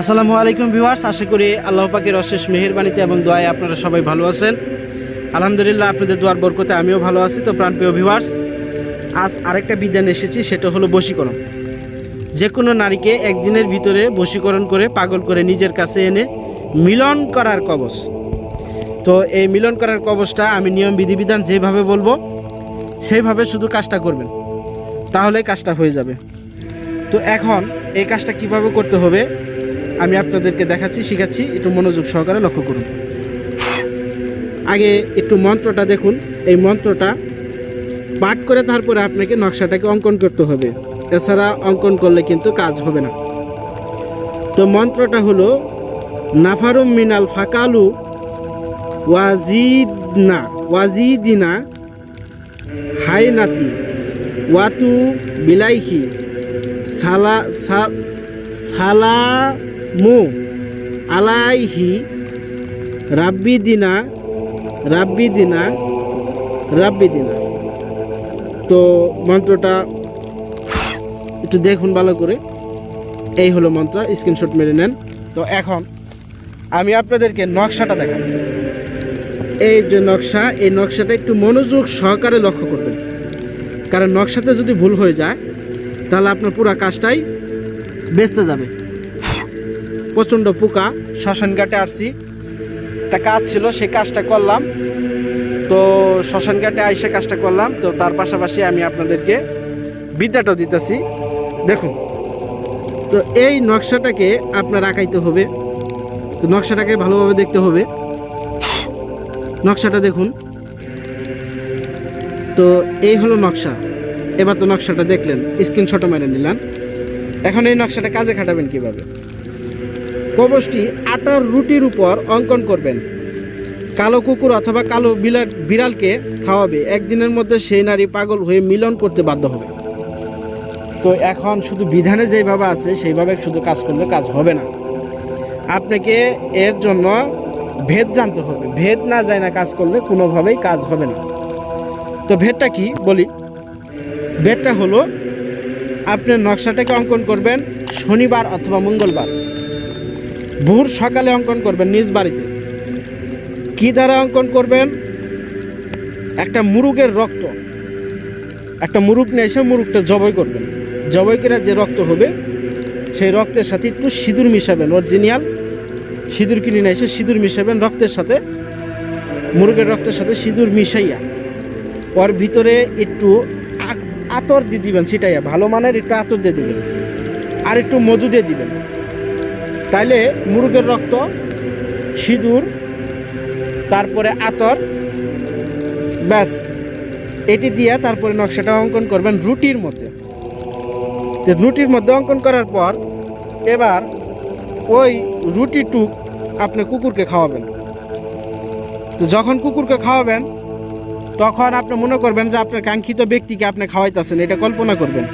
আসসালামু আলাইকুম ভিউয়ার্স, আশা করি আল্লাহ পাকের অশেষ মেহেরবানিতে এবং দোয়ায় আপনারা সবাই ভালো আছেন। আলহামদুলিল্লাহ আপনাদের দোয়ার বরকতে আমিও ভালো আছি। তো প্রাণপ্রিয় ভিউয়ার্স, আজ আরেকটা বিধান এসেছি, সেটা হলো বশীকরণ। যে কোনো নারীকে একদিনের ভিতরে বশীকরণ করে, পাগল করে নিজের কাছে এনে মিলন করার কবচ। তো এই মিলন করার কবচটা আমি নিয়ম, বিধিবিধান যেভাবে বলব, সেইভাবে শুধু কাজটা করবেন। তাহলে কাজটা হয়ে যাবে। তো এখন এই কাজটা কীভাবে করতে হবে? আমি আপনাদেরকে দেখাচ্ছি, শিখাচ্ছি, একটু মনোযোগ সহকারে লক্ষ্য করুন। আগে একটু মন্ত্রটা দেখুন। এই মন্ত্রটা পাঠ করে তারপরে আপনাকে নকশাটাকে অঙ্কন করতে হবে। এছাড়া অঙ্কন করলে কিন্তু কাজ হবে না। তো মন্ত্রটা হলো, নাফারুম মিনাল ফাকালু ওয়াজিদনা, ওয়াজিদিনা হাই নাতি ওয়াতু বিলাইহি, সালা সালামু আলাইহি রাব্বি দিনা রাব্বি দিনা রাব্বি দিনা তো মন্ত্রটা একটু দেখুন ভালো করে। এই হলো মন্ত্র স্ক্রিনশট মেরে নেন। তো এখন আমি আপনাদেরকে নকশাটা দেখাবো এই যে নকশা, এই নকশাটা একটু মনোযোগ সহকারে লক্ষ্য করবেন। কারণ নকশাতে যদি ভুল হয়ে যায়, তাহলে আপনার পুরো কাজটাই বেচতে যাবে। প্রচণ্ড পোকা, শ্মশান ঘাটে আসছি। একটা কাজ ছিল, সেই কাজটা করলাম। তো শ্মশান ঘাটে আইসে কাজটা করলাম। তো তার পাশাপাশি আমি আপনাদেরকে বিদ্যাটাও দিতেছি। দেখুন, তো এই নকশাটাকে আপনার আঁকাইতে হবে। তো নকশাটাকে ভালোভাবে দেখতে হবে। নকশাটা দেখুন। তো এই হলো নকশা। এবার তো নকশাটা দেখলেন স্ক্রিনশটও মেরে নিলাম এখন এই নকশাটা কাজে খাটাবেন কীভাবে? কবচটি আটার রুটির উপর অঙ্কন করবেন। কালো কুকুর অথবা কালো বিলাট বিড়ালকে খাওয়াবে। একদিনের মধ্যে সেই নারী পাগল হয়ে মিলন করতে বাধ্য হবে। তো এখন শুধু বিধানে যেভাবে আছে, সেইভাবে শুধু কাজ করলে কাজ হবে না। আপনাকে এর জন্য ভেদ জানতে হবে। ভেদ না যায় না কাজ করলে কোনোভাবেই কাজ হবে না। তো ভেদটা কি? বলি। ভেদটা হলো আপনার নকশাটাকে অঙ্কন করবেন শনিবার অথবা মঙ্গলবার। ভোর সকালে অঙ্কন করবেন নিজ বাড়িতে। কি দ্বারা অঙ্কন করবেন? একটা মুরুগের রক্ত। একটা মুরুগ নিয়ে এসে মুরুগটা জবাই করবেন। জবাই করে যে রক্ত হবে, সেই রক্তের সাথে একটু সিঁদুর মিশাবেন অরিজিনাল সিঁদুর কিনে নিয়ে এসে সিঁদুর মিশাবেন রক্তের সাথে। মুরগের রক্তের সাথে সিঁদুর মিশাইয়া। ওর ভিতরে একটু আতর দিয়ে দিবেন, সেটাই ভালো মানের একটু আতর দিয়ে দিবেন। আর একটু মধু দিয়ে দিবেন। তাইলে মুরগের রক্ত, সিঁদুর, তারপরে আতর, ব্যাস। এটি দিয়ে তারপরে নকশাটা অঙ্কন করবেন রুটির মধ্যে। রুটির মধ্যে অঙ্কন করার পর এবার ওই রুটি টুক আপনি কুকুরকে খাওয়াবেন। তো যখন কুকুরকে খাওয়াবেন তখন আপনি মনে করবেন যে আপনার কাঙ্ক্ষিত ব্যক্তিকে আপনি খাওয়াইতেছেন, এটা কল্পনা করবেন।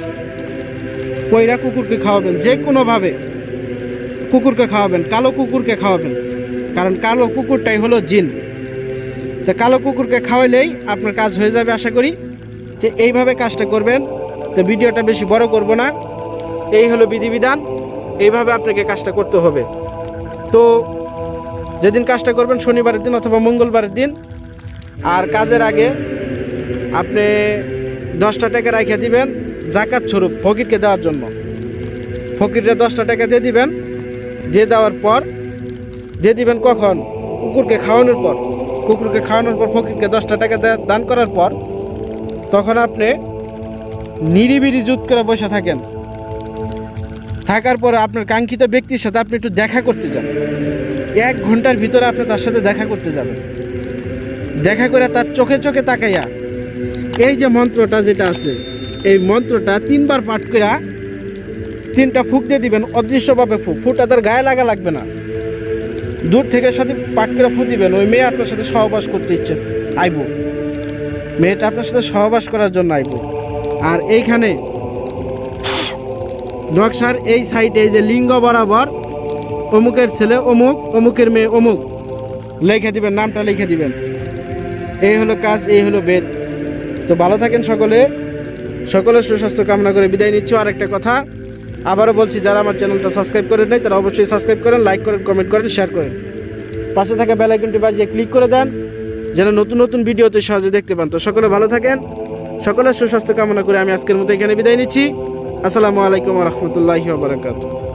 কইরা কুকুরকে খাওয়াবেন, যে কোনোভাবে কুকুরকে খাওয়াবেন, কালো কুকুরকে খাওয়াবেন। কারণ কালো কুকুরটাই হলো জিন। তো কালো কুকুরকে খাওয়াইলেই আপনার কাজ হয়ে যাবে আশা করি। যে এইভাবে কাজটা করবেন, তো ভিডিওটা বেশি বড় করব না। এই হলো বিধিবিধান, এইভাবে আপনাকে কাজটা করতে হবে। তো যেদিন কাজটা করবেন, শনিবারের দিন অথবা মঙ্গলবারের দিন আর কাজের আগে আপনি দশটা টাকা রাখিয়ে দিবেন জাকাত স্বরূপ ফকিরকে দেওয়ার জন্য। ফকিরকে দশটা টাকা দিয়ে দিবেন, দিয়ে দেওয়ার পর, দিয়ে দিবেন কখন? কুকুরকে খাওয়ানোর পর। কুকুরকে খাওয়ানোর পর ফকিরকে দশটা টাকা দান করার পর, তখন আপনি নিরিবিরি জুত করে বসে থাকেন। থাকার পরে আপনার কাঙ্ক্ষিত ব্যক্তির সাথে আপনি একটু দেখা করতে যান। এক ঘণ্টার ভিতরে আপনি তার সাথে দেখা করতে যাবেন। দেখা করে তার চোখে চোখে তাকাইয়া, এই যে মন্ত্রটা যেটা আছে, এই মন্ত্রটা তিনবার পাঠ করে তিনটা ফুক দিয়ে দিবেন, অদৃশ্যভাবে ফুক। ফুটা তার গায়ে লাগা লাগবে না। দূর থেকে সাথে পাঠ করে ফু দিবেন। ওই মেয়ে আপনার সাথে সহবাস করতে ইচ্ছে। আইব। মেয়েটা আপনার সাথে সহবাস করার জন্য আইব। আর এইখানে নকশার এই সাইডে যে লিঙ্গ বরাবর অমুকের ছেলে অমুক, অমুকের মেয়ে অমুক, লেখে দিবেন, নামটা লিখে দিবেন। এই হলো কাজ, এই হলো বেদ। তো ভালো থাকেন সকলে। সকলের সুস্বাস্থ্য কামনা করে বিদায় নিচ্ছি। আর একটা কথা, আবারও বলছি, যারা আমার চ্যানেলটা সাবস্ক্রাইব করেন নাই, তারা অবশ্যই সাবস্ক্রাইব করেন, লাইক করেন, কমেন্ট করেন, শেয়ার করেন। পাশে থাকা বেল আইকনটি বাজিয়ে ক্লিক করে দেন, যেন নতুন নতুন ভিডিওতে সহজে দেখতে পান। তো সকলে ভালো থাকেন, সকলের সুস্বাস্থ্য কামনা করে আমি আজকের মতো এখানে বিদায় নিচ্ছি। আসসালামু আলাইকুম রহমতুল্লাহি বারাকাতুহ।